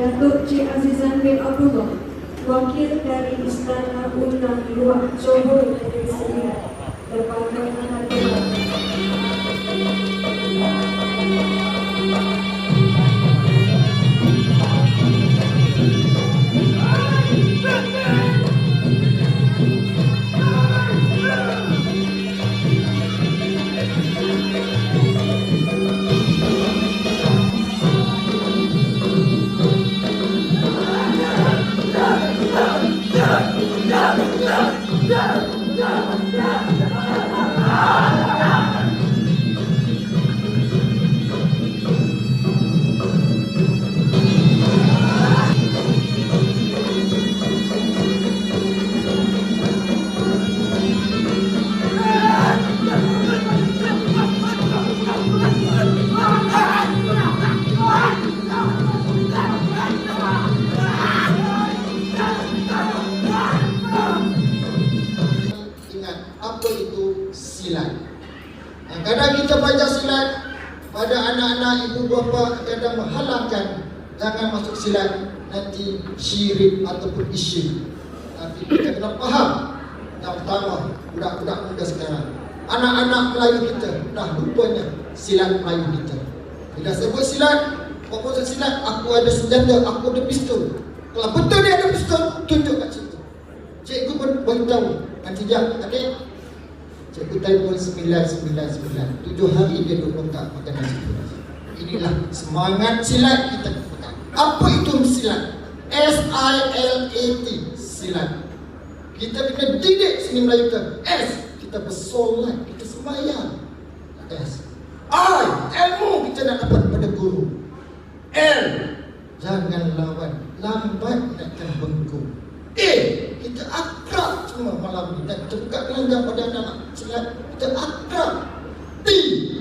Datuk Cik Azizan bin Abdullah Wakil dari Istana Undang Luar Johor Negeri Sembilan Lembaga Anak Tuhan apa itu silat. Kadang kita belajar silat pada anak-anak ibu bapa kadang menghalangkan jangan masuk silat nanti syirik ataupun isyik. Tapi kita kena faham yang pertama budak-budak muda sekarang anak-anak Melayu kita dah lupanya silat Melayu kita. Bila sebut silat, apa silat? Aku ada senjata, aku ada pistol. Kalau betul dia ada pistol, tunjuk kat situ. Cikgu pun beritahu Nanti jam adik Cikgu telefon 999 Tujuh hari dia duduk lengkap makan nasi kuras Inilah semangat silat kita Apa itu silat? S-I-L-A-T Silat. Kita kena didik sini Melayu kita. S Kita bersolat Kita sembahyang. S I Ilmu kita nak dapat pada guru. L Jangan lawan. Lambat nakkan bengkok A Kita akrab semua malam ni. Dan buka gelanggang pada anak-anak. Silat Kita akrab T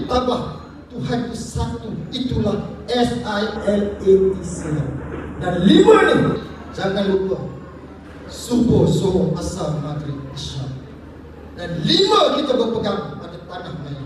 Tabah Tuhan itu satu. Itulah S-I-L-A-T silat Dan lima ni Jangan lupa. Subuh, Zuhur, Asar, Maghrib, Isya Dan lima kita berpegang pada tanah Tuah